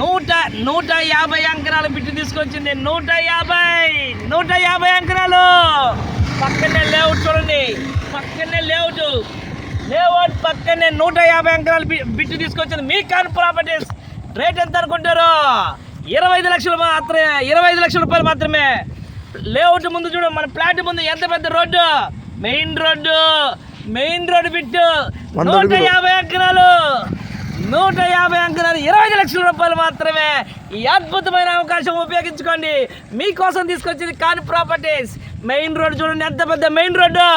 నూట నూట యాభై అంకరాలు బిట్టు తీసుకొచ్చింది. నూట యాభై నూట యాభై అంకరాలు పక్కనే లేఅవుట్ చూడండి. పక్కనే లేఅవుట్. లేఅవుట్ పక్కనే నూట యాభై అంకరాలు బి- బిట్టు తీసుకొచ్చింది. మీ కాన్ ప్రాపర్టీస్ రేట్ ఎంత అనుకుంటారు? ఇరవై ఐదు లక్షలు మాత్రమే ఇరవై ఐదు లక్షల రూపాయలు మాత్రమే. లేఅవుట్ ముందు చూడు మన ప్లాట్ ముందు ఎంత పెద్ద road? Main road main road bit. నూట. యాభై అంకరాలు నూట యాభై అంకణాలు ఇరవై రూపాయలు మాత్రమే ఈ అద్భుతమైన అవకాశం ఉపయోగించుకోండి. మీకోసం తీసుకొచ్చింది కాని ప్రాపర్టీస్. మెయిన్ రోడ్డు చూడండి ఎంత పెద్ద మెయిన్ రోడ్డు?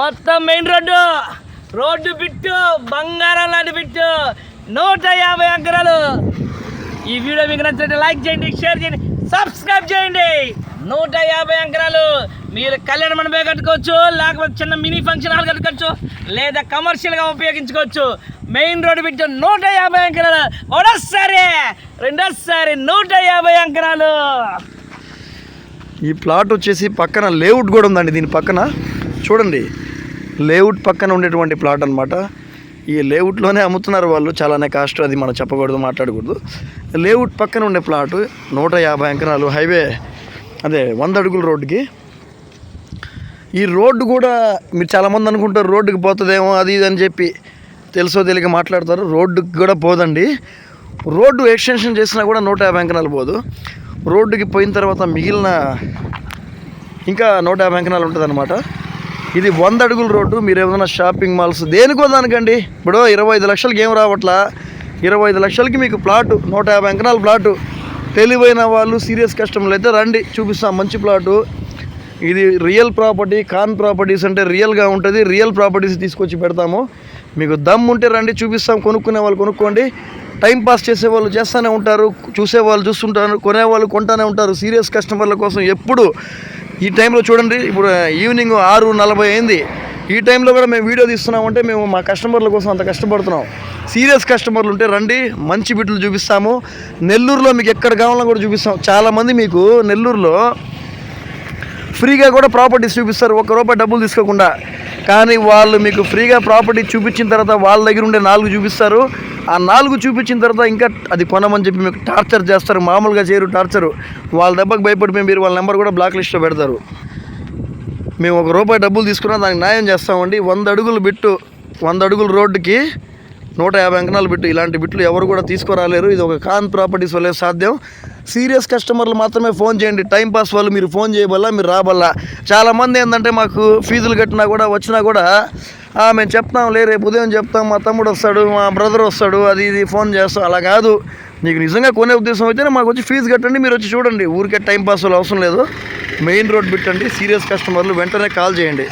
మొత్తం మెయిన్ రోడ్డు. రోడ్డు బిట్టు బంగారం లాంటి బిట్టు. నూట యాభై అంకణాలు. ఈ వీడియో మీకు నచ్చినట్టు లైక్ చేయండి షేర్ చేయండి సబ్స్క్రైబ్ చేయండి. నూట యాభై అంకరాలు మీరు కళ్యాణ మండపే కట్టుకోవచ్చు లేకపోతే చిన్న మినీ ఫంక్షన్ హాల్ కట్టుకోవచ్చు లేదా కమర్షియల్గా ఉపయోగించుకోవచ్చు. మెయిన్ రోడ్డు పెట్టి నూట యాభై అంకరాలు ఒకటోసారి రెండోసారి నూట యాభై అంకరాలు ఈ ప్లాట్ వచ్చేసి పక్కన లేఅవుట్ కూడా ఉందండి దీని పక్కన. చూడండి లేఅవుట్ పక్కన ఉండేటువంటి ప్లాట్ అన్నమాట. ఈ లేఅవుట్లోనే అమ్ముతున్నారు వాళ్ళు చాలానే కాస్ట్ అది మనం చెప్పకూడదు మాట్లాడకూడదు. లేఅవుట్ పక్కన ఉండే ప్లాట్ నూట యాభై అంకరాలు హైవే అదే వంద అడుగుల రోడ్డుకి. ఈ రోడ్డు కూడా మీరు చాలామంది అనుకుంటారు రోడ్డుకి పోతుందేమో అది ఇది అని చెప్పి తెలుసో తెలియక మాట్లాడతారు. రోడ్డుకి కూడా పోదండి. రోడ్డు ఎక్స్టెన్షన్ చేసినా కూడా నూట యాభై అంకణాలు పోదు. రోడ్డుకి పోయిన తర్వాత మిగిలిన ఇంకా నూట యాభై అంకణాలు ఉంటుంది ఇది వంద అడుగుల రోడ్డు మీరు ఏమైనా షాపింగ్ మాల్స్ దేనికో దానికండి. ఇప్పుడు ఇరవై ఐదు లక్షలకి ఏం రావట్లా? ఇరవై ఐదు లక్షలకి మీకు ప్లాటు నూట యాభై అంకణాల ప్లాటు. తెలివైన వాళ్ళు సీరియస్ కస్టమర్లు అయితే రండి చూపిస్తాం. మంచి ప్లాటు ఇది రియల్ ప్రాపర్టీ కాన్ ప్రాపర్టీస్ అంటే రియల్గా ఉంటుంది. రియల్ ప్రాపర్టీస్ తీసుకొచ్చి పెడతాము. మీకు దమ్ ఉంటే రండి చూపిస్తాం. కొనుక్కునే వాళ్ళు కొనుక్కోండి. టైం పాస్ చేసే వాళ్ళు చేస్తూనే ఉంటారు. చూసే వాళ్ళు చూస్తుంటారు. కొనేవాళ్ళు కొంటానే ఉంటారు. సీరియస్ కస్టమర్ల కోసం ఎప్పుడు ఈ టైంలో చూడండి. ఇప్పుడు ఈవినింగ్ ఆరు నలభై అయింది. ఈ టైంలో కూడా మేము వీడియో తీస్తున్నామంటే మేము మా కస్టమర్ల కోసం అంత కష్టపడుతున్నాం. సీరియస్ కస్టమర్లు ఉంటే రండి మంచి బిడ్డలు చూపిస్తాము. నెల్లూరులో మీకు ఎక్కడ కావాలన్నా కూడా చూపిస్తాం. చాలామంది మీకు నెల్లూరులో ఫ్రీగా కూడా ప్రాపర్టీస్ చూపిస్తారు. ఒక్క రూపాయి డబ్బులు తీసుకోకుండా. కానీ వాళ్ళు మీకు ఫ్రీగా ప్రాపర్టీ చూపించిన తర్వాత వాళ్ళ దగ్గర ఉండే నాలుగు చూపిస్తారు. ఆ నాలుగు చూపించిన తర్వాత ఇంకా అది కొనమని చెప్పి మీకు టార్చర్ చేస్తారు. మామూలుగా చేయరు టార్చరు. వాళ్ళ దెబ్బకు భయపడి మేము మీరు వాళ్ళ నెంబర్ కూడా బ్లాక్ లిస్ట్లో పెడతారు. మేము ఒక రూపాయి డబ్బులు తీసుకున్నా దానికి న్యాయం చేస్తామండి. వంద అడుగులు బిట్టు వంద అడుగుల రోడ్డుకి నూట యాభై అంకణాలు బిట్టు. ఇలాంటి బిట్లు ఎవరు కూడా తీసుకురాలేరు. ఇది ఒక కాన్ ప్రాపర్టీస్ వల్లే సాధ్యం. సీరియస్ కస్టమర్లు మాత్రమే ఫోన్ చేయండి. టైం పాస్ వాళ్ళు మీరు ఫోన్ చేయబల్లా మీరు రాబల్లా. చాలామంది ఏంటంటే మాకు ఫీజులు కట్టినా కూడా వచ్చినా కూడా మేము చెప్తాం లే రేపు ఉదయం చెప్తాం మా తమ్ముడు వస్తాడు మా బ్రదర్ వస్తాడు అది ఇది ఫోన్ చేస్తాం. అలా కాదు. నీకు నిజంగా కొనే ఉద్దేశం అయితేనే మాకు వచ్చి ఫీజు కట్టండి మీరు వచ్చి చూడండి. ఊరికే టైం పాస్ వాళ్ళు అవసరం లేదు. మెయిన్ రోడ్ బిట్టండి సీరియస్ కస్టమర్లు వెంటనే కాల్ చేయండి.